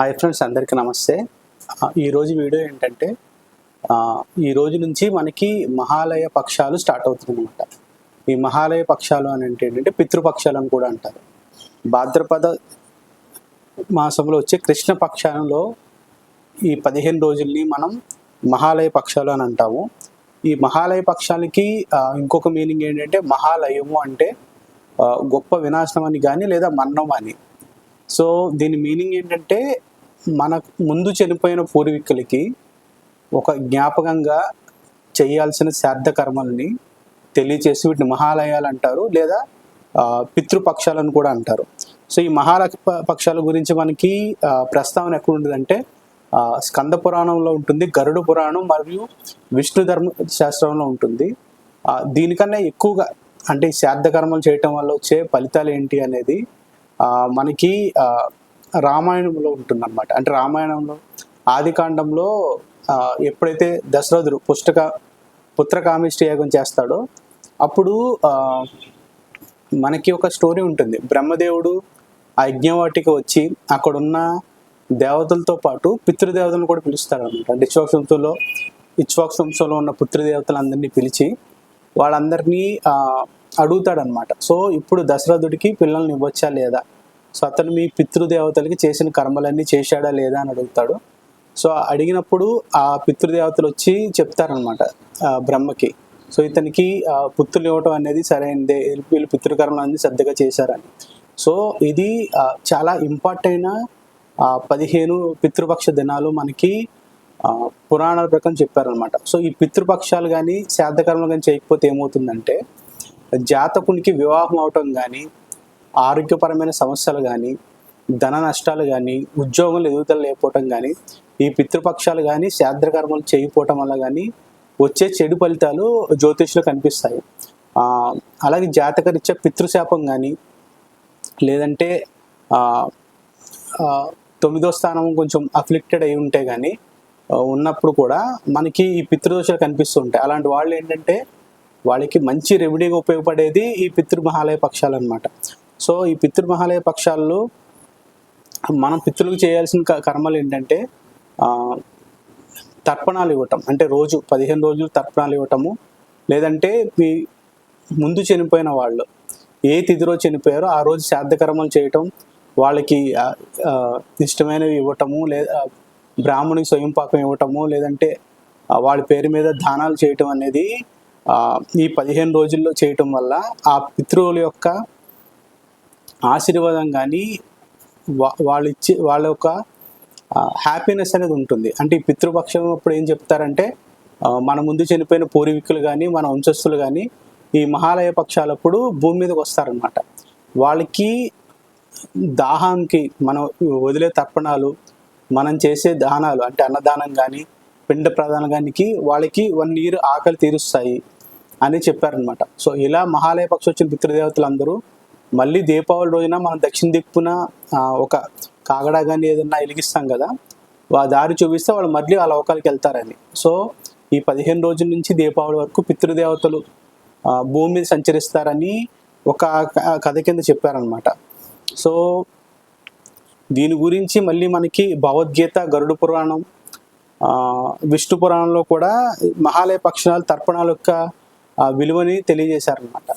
Hi friends అందరికీ నమస్తే. ఈరోజు వీడియో ఏంటంటే ఈ రోజు నుంచి మనకి మహాలయ పక్షాలు స్టార్ట్ అవుతుందన్నమాట ఈ మహాలయ పక్షాలు అని అంటే ఏంటంటే పితృపక్షాలు అని కూడా అంటారు. భాద్రపద మాసంలో వచ్చే కృష్ణ పక్షాలలో ఈ పదిహేను రోజుల్ని మనం మహాలయ పక్షాలు అని అంటాము. ఈ మహాలయ పక్షాలకి ఇంకొక మీనింగ్ ఏంటంటే మహాలయము అంటే గొప్ప వినాశనం అని కానీ లేదా మరణం అని సో దీని మీనింగ్ ఏంటంటే మన ముందు చనిపోయిన పూర్వీకులకి ఒక జ్ఞాపకంగా చేయాల్సిన శ్రాద్ధ కర్మల్ని తెలియచేసి వీటిని మహాలయాలు అంటారు లేదా పితృపక్షాలను కూడా అంటారు. సో ఈ మహాల పక్షాల గురించి మనకి ప్రస్తావన ఎక్కడ ఉంటుందంటే స్కంద పురాణంలో ఉంటుంది గరుడ పురాణం మరియు విష్ణు ధర్మ శాస్త్రంలో ఉంటుంది. దీనికన్నా ఎక్కువగా అంటే ఈ శ్రాద్ధ కర్మలు చేయటం వల్ల వచ్చే ఫలితాలు ఏంటి అనేది మనకి రామాయణంలో ఉంటుందన్నమాట. అంటే రామాయణంలో ఆదికాండంలో ఎప్పుడైతే దశరథుడు పుస్తక పుత్రకామిష్టి యాగం చేస్తాడో అప్పుడు మనకి ఒక స్టోరీ ఉంటుంది. బ్రహ్మదేవుడు ఆ యజ్ఞవాటికి వచ్చి అక్కడున్న దేవతలతో పాటు పితృదేవతలను కూడా పిలుస్తాడనమాట అంటే ఇక్ష్వాకు వంశంలో ఇక్ష్వాకు వంశంలో ఉన్న పుత్రదేవతలందరినీ పిలిచి వాళ్ళందరినీ అడుగుతాడనమాట సో ఇప్పుడు దశరథుడికి పిల్లల్ని ఇవ్వచ్చా లేదా? సో అతను మీ పితృదేవతలకి చేసిన కర్మలన్నీ చేశాడా లేదా అని అడుగుతాడు. సో అడిగినప్పుడు ఆ పితృదేవతలు వచ్చి చెప్తారనమాట బ్రహ్మకి. సో ఇతనికి పుత్రులు ఇవ్వటం అనేది సరైనదే వీళ్ళు పితృకర్మలు అనేది శ్రద్ధగా చేశారని. సో ఇది చాలా ఇంపార్ట్ అయిన పదిహేను పితృపక్ష దినాలు మనకి పురాణాల ప్రకారం చెప్పారనమాట సో ఈ పితృపక్షాలు కానీ శ్రాద్ధకర్మలు కానీ చేయకపోతే ఏమవుతుందంటే జాతకునికి వివాహం అవటం కానీ ఆరోగ్యపరమైన సమస్యలు కానీ ధన నష్టాలు కానీ ఉద్యోగంలో ఎదుగుదల లేకపోవటం కానీ ఈ పితృపక్షాలు కానీ శాద్రకర్మలు చేయకపోవటం వల్ల కానీ వచ్చే చెడు ఫలితాలు జ్యోతిష్లో కనిపిస్తాయి. అలాగే జాతకరీత్యా పితృశాపం కానీ లేదంటే తొమ్మిదో స్థానం కొంచెం అఫ్లిక్టెడ్ అయి ఉంటే కానీ ఉన్నప్పుడు కూడా మనకి ఈ పితృదోషాలు కనిపిస్తుంటాయి అలాంటి వాళ్ళు ఏంటంటే వాళ్ళకి మంచి రెమెడీగా ఉపయోగపడేది ఈ పితృమహాలయ పక్షాలు అనమాట సో ఈ పితృమహాలయ పక్షాల్లో మనం పితృలకు చేయాల్సిన కర్మలు ఏంటంటే తర్పణాలు ఇవ్వటం. అంటే రోజు పదిహేను రోజులు తర్పణాలు ఇవ్వటము. లేదంటే మీ ముందు చనిపోయిన వాళ్ళు ఏ తిథిలో చనిపోయారో ఆ రోజు శ్రాద్ధకర్మలు చేయటం వాళ్ళకి ఇష్టమైనవి ఇవ్వటము లేదా బ్రాహ్మణికి స్వయం పాకం ఇవ్వటము లేదంటే వాళ్ళ పేరు మీద దానాలు చేయటం అనేది ఈ పదిహేను రోజుల్లో చేయటం వల్ల ఆ పితృవుల యొక్క ఆశీర్వాదం కానీ వా- వాళ్ళు ఇచ్చే వాళ్ళ యొక్క హ్యాపీనెస్ అనేది ఉంటుంది. అంటే ఈ పితృపక్షం అప్పుడు ఏం చెప్తారంటే మన ముందు చనిపోయిన పూర్వీకులు కానీ మన వంశస్థులు కానీ ఈ మహాలయ పక్షాలప్పుడు భూమి మీదకి వస్తారనమాట వాళ్ళకి దాహానికి మనం వదిలే తర్పణాలు మనం చేసే దానాలు అంటే అన్నదానం కానీ పిండ ప్రదానానికి వాళ్ళకి వన్ ఇయర్ ఆకలి తీరుస్తాయి అని చెప్పారనమాట సో ఇలా మహాలయ పక్షం వచ్చిన పితృదేవతలందరూ మళ్ళీ దీపావళి రోజున మనం దక్షిణ దిక్కున ఒక కాగడా కానీ ఏదన్నా వెలిగిస్తాం కదా ఆ దారి చూపిస్తే వాళ్ళు మళ్ళీ ఆ లోకాలకి వెళ్తారని. సో ఈ పదిహేను రోజుల నుంచి దీపావళి వరకు పితృదేవతలు భూమి మీద సంచరిస్తారని ఒక కథ కింద చెప్పారనమాట సో దీని గురించి మళ్ళీ మనకి భగవద్గీత గరుడు పురాణం విష్ణు పురాణంలో కూడా మహాలయ పక్షణాలు తర్పణాల యొక్క విలువని తెలియజేశారనమాట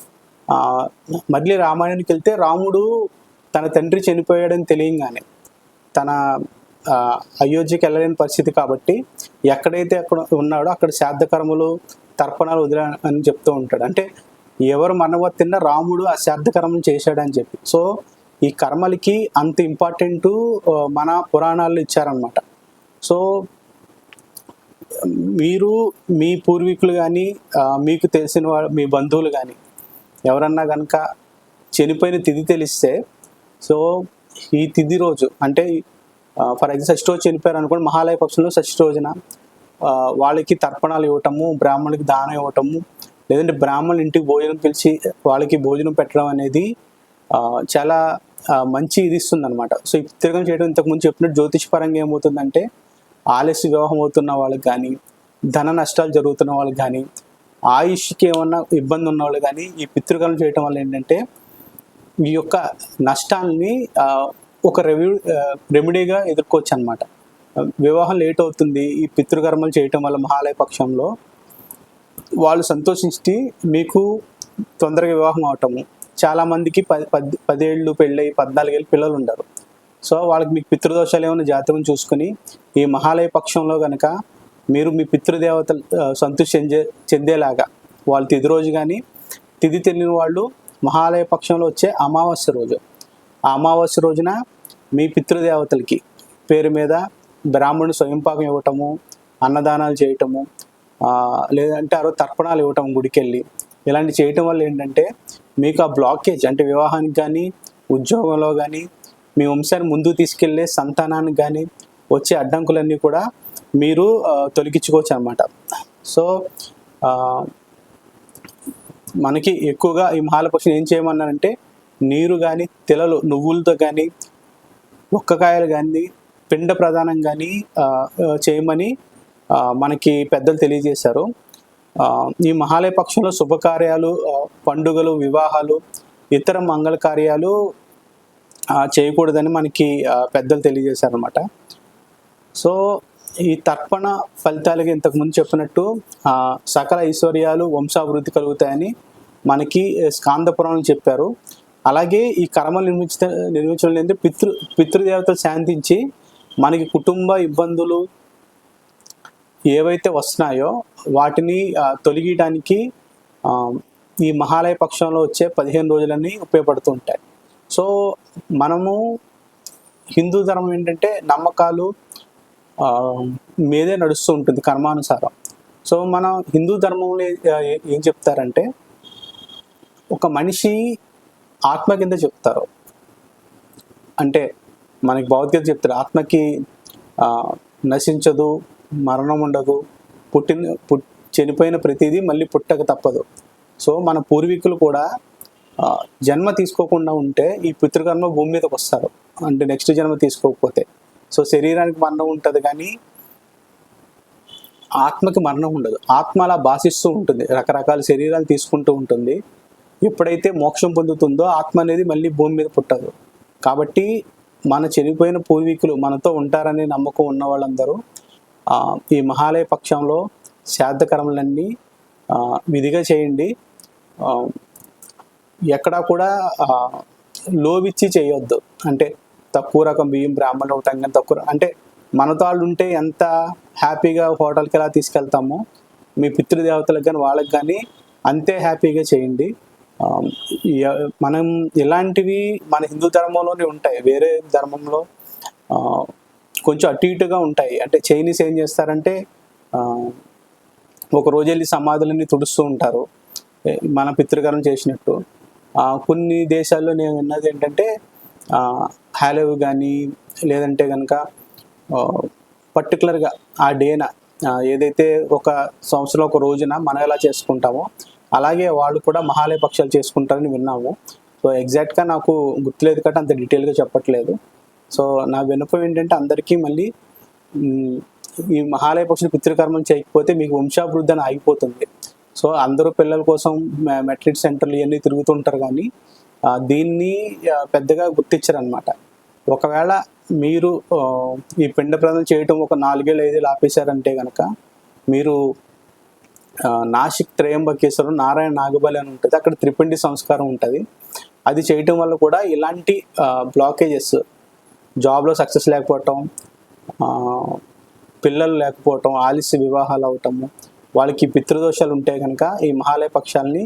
మళ్ళీ రామాయణానికి వెళ్తే రాముడు తన తండ్రి చనిపోయాడని తెలియంగానే తన అయోధ్యకి వెళ్ళలేని పరిస్థితి కాబట్టి ఎక్కడైతే అక్కడ ఉన్నాడో అక్కడ శ్రాద్ధకర్మలు తర్పణాలు వదిలే అని చెప్తూ ఉంటాడు. అంటే ఎవరు మనవత్ తిన్నా రాముడు ఆ శ్రాద్ధకర్మలు చేశాడని చెప్పి. సో ఈ కర్మలకి అంత ఇంపార్టెంట్ మన పురాణాల్లో ఇచ్చారనమాట సో మీరు మీ పూర్వీకులు కానీ మీకు తెలిసిన వాళ్ళు మీ బంధువులు కానీ ఎవరన్నా కనుక చనిపోయిన తిథి తెలిస్తే సో ఈ తిథి రోజు అంటే ఫర్ ఎగ్జాంపుల్ షష్టి రోజు చనిపోయారు అనుకోండి మహాలయ పక్షంలో షష్టి రోజున వాళ్ళకి తర్పణాలు ఇవ్వటము బ్రాహ్మణులకి దానం ఇవ్వటము లేదంటే బ్రాహ్మణులు ఇంటికి భోజనం పిలిచి వాళ్ళకి భోజనం పెట్టడం అనేది చాలా మంచి ఇది ఇస్తుంది అనమాట సో ఈ తిరగం చేయడం ఇంతకుముందు చెప్పినట్టు జ్యోతిష్పరంగా ఏమవుతుందంటే ఆలస్య వివాహం అవుతున్న వాళ్ళకి కానీ ధన నష్టాలు జరుగుతున్న వాళ్ళకి కానీ ఆయుష్కి ఏమన్నా ఇబ్బంది ఉన్నవాళ్ళు కానీ ఈ పితృకలం చేయటం వల్ల ఏంటంటే ఈ యొక్క నష్టాన్ని ఒక రెవ్యూ రెమెడీగా ఎదుర్కోవచ్చు అనమాట వివాహం లేట్ అవుతుంది ఈ పితృకర్మలు చేయటం వల్ల మహాలయ పక్షంలో వాళ్ళు సంతోషించి మీకు తొందరగా వివాహం అవటము. చాలామందికి పది పది పదేళ్ళు పెళ్ళయి పద్నాలుగేళ్ళు పిల్లలు ఉండరు. సో వాళ్ళకి మీకు పితృదోషాలు ఏమైనా జాతకం చూసుకుని ఈ మహాలయ పక్షంలో కనుక మీరు మీ పితృదేవతలు ఆ, సంతృష్టి చెందే చెందేలాగా వాళ్ళు తిది రోజు కానీ తిది తెలియని వాళ్ళు మహాలయ పక్షంలో వచ్చే అమావాస్య రోజు. ఆ అమావాస్య రోజున మీ పితృదేవతలకి పేరు మీద బ్రాహ్మణుడు స్వయంపాకం ఇవ్వటము అన్నదానాలు చేయటము లేదంటే ఆరో తర్పణాలు ఇవ్వటం గుడికెళ్ళి. ఇలాంటి చేయటం వల్ల ఏంటంటే మీకు ఆ బ్లాకేజ్ అంటే వివాహానికి కానీ ఉద్యోగంలో కానీ మీ వంశాన్ని ముందు తీసుకెళ్ళే సంతానానికి కానీ వచ్చే అడ్డంకులన్నీ కూడా మీరు తొలగించుకోవచ్చు అనమాట సో మనకి ఎక్కువగా ఈ మహాలపక్షులు ఏం చేయమన్నారంటే నీరు కానీ తెలలు నువ్వులతో కానీ ఒక్కకాయలు కానీ పిండ ప్రధానం కానీ చేయమని మనకి పెద్దలు తెలియజేశారు. ఈ మహాలయ పక్షంలో శుభకార్యాలు పండుగలు వివాహాలు ఇతర మంగళ కార్యాలు చేయకూడదని మనకి పెద్దలు తెలియజేశారనమాట సో ఈ తర్పణ ఫలితాలకి ఇంతకుముందు చెప్పినట్టు ఆ, సకల ఐశ్వర్యాలు వంశాభివృద్ధి కలుగుతాయని మనకి స్కాందపురాణం చెప్పారు. అలాగే ఈ కర్మలు నిర్మించ నిర్మించడం లేదు పితృ పితృదేవతలు శాంతించి మనకి కుటుంబ ఇబ్బందులు ఏవైతే వస్తున్నాయో వాటిని తొలగియడానికి తొలగించడానికి ఈ మహాలయ పక్షంలో వచ్చే పదిహేను రోజులన్నీ ఉపయోగపడుతుంటాయి సో మనము హిందూ ధర్మం ఏంటంటే నమ్మకాలు మీదే నడుస్తూ ఉంటుంది కర్మానుసారం. సో మన హిందూ ధర్మంలో ఏం చెప్తారంటే ఒక మనిషి ఆత్మ కింద చెప్తారు. అంటే మనకి భగవద్గీత చెప్తారు ఆత్మకి నశించదు మరణం ఉండదు పుట్టిన పుట్ చనిపోయిన ప్రతిదీ మళ్ళీ పుట్టక తప్పదు. సో మన పూర్వీకులు కూడా జన్మ తీసుకోకుండా ఉంటే ఈ పితృకర్మ భూమి మీదకి వస్తారు. అంటే నెక్స్ట్ జన్మ తీసుకోకపోతే. సో శరీరానికి మరణం ఉంటుంది కానీ ఆత్మకి మరణం ఉండదు. ఆత్మ అలా భాషిస్తూ ఉంటుంది. రకరకాల శరీరాలు తీసుకుంటూ ఉంటుంది. ఎప్పుడైతే మోక్షం పొందుతుందో ఆత్మ అనేది మళ్ళీ భూమి మీద పుట్టదు. కాబట్టి మన చనిపోయిన పూర్వీకులు మనతో ఉంటారనే నమ్మకం ఉన్న వాళ్ళందరూ ఈ మహాలయ పక్షంలో శ్రాద్ధకర్మలన్నీ విధిగా చేయండి. ఎక్కడా కూడా లోవిచ్చి చేయొద్దు. అంటే తక్కువ రకం బియ్యం బ్రాహ్మణులు ఉంటాం కానీ తక్కువ అంటే మనతో వాళ్ళు ఉంటే ఎంత హ్యాపీగా హోటల్కి ఎలా తీసుకెళ్తామో మీ పితృదేవతలకు కానీ వాళ్ళకి కానీ అంతే హ్యాపీగా చేయండి. మనం ఇలాంటివి మన హిందూ ధర్మంలోనే ఉంటాయి. వేరే ధర్మంలో కొంచెం అటు ఇటుగా ఉంటాయి. అంటే చైనీస్ ఏం చేస్తారంటే ఒక రోజు వెళ్ళి సమాధులన్నీ తుడుస్తూ ఉంటారు. మన పితృకరం చేసినట్టు. కొన్ని దేశాల్లో నేను విన్నది ఏంటంటే హ్యాలోవ్ కానీ లేదంటే కనుక పర్టికులర్గా ఆ డేన ఏదైతే ఒక సంవత్సరం ఒక రోజున మనం ఎలా చేసుకుంటామో అలాగే వాళ్ళు కూడా మహాలయ పక్షాలు చేసుకుంటారని విన్నాము. సో ఎగ్జాక్ట్గా నాకు గుర్తులేదు కాబట్టి అంత డీటెయిల్గా చెప్పట్లేదు. సో నా వినపం ఏంటంటే అందరికీ మళ్ళీ ఈ మహాలయ పక్షులు పితృకర్మం చేయకపోతే మీకు వంశాభివృద్ధి అని ఆగిపోతుంది. సో అందరూ పిల్లల కోసం మెట్రిక్ సెంటర్లు ఇవన్నీ తిరుగుతుంటారు కానీ దీన్ని పెద్దగా గుర్తించరనమాట ఒకవేళ మీరు ఈ పిండ ప్రదం చేయటం ఒక నాలుగేళ్ళు ఐదేళ్ళు ఆపేశారంటే కనుక మీరు నాసిక్ త్రయంబకేశ్వరం నారాయణ నాగబలి అని ఉంటుంది. అక్కడ త్రిపిండి సంస్కారం ఉంటుంది. అది చేయటం వల్ల కూడా ఇలాంటి బ్లాకేజెస్ జాబ్లో సక్సెస్ లేకపోవటం పిల్లలు లేకపోవటం ఆలస్య వివాహాలు అవటము వాళ్ళకి పితృదోషాలు ఉంటే కనుక ఈ మహాలయ పక్షాలని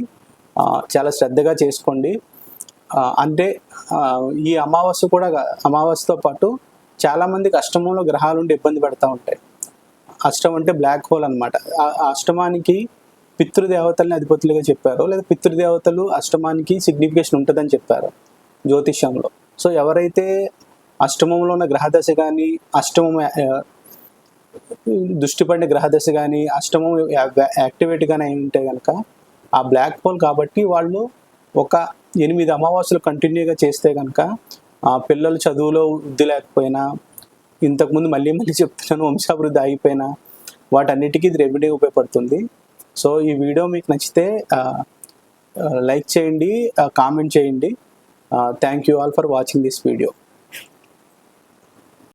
చాలా శ్రద్ధగా చేసుకోండి. అంటే ఈ అమావాస్య కూడా అమావాస్యతో పాటు చాలామందికి అష్టమంలో గ్రహాలు ఉండి ఇబ్బంది పెడతా ఉంటాయి. అష్టం అంటే బ్లాక్ హోల్ అనమాట అష్టమానికి పితృదేవతల్ని అధిపతులుగా చెప్పారు. లేదా పితృదేవతలు అష్టమానికి సిగ్నిఫికేషన్ ఉంటుందని చెప్పారు జ్యోతిష్యంలో. సో ఎవరైతే అష్టమంలో ఉన్న గ్రహదశ కానీ అష్టమం దృష్టిపడిన దృష్టి పడిన గ్రహదశ కానీ అష్టమం యాక్టివేట్ కానీ అయి ఉంటే కనుక ఆ బ్లాక్ హోల్ కాబట్టి వాళ్ళు ఒక ఎనిమిది అమావాస్యలు కంటిన్యూగా చేస్తే కనుక ఆ పిల్లలు చదువులో వృద్ధి లేకపోయినా ఇంతకుముందు మళ్ళీ మళ్ళీ చెప్తున్నాను వంశాభివృద్ధి ఆగిపోయినా వాటన్నిటికీ ఇది రెమెడీ ఉపయోగపడుతుంది. సో ఈ వీడియో మీకు నచ్చితే లైక్ చేయండి కామెంట్ చేయండి. Thank you all for watching this video.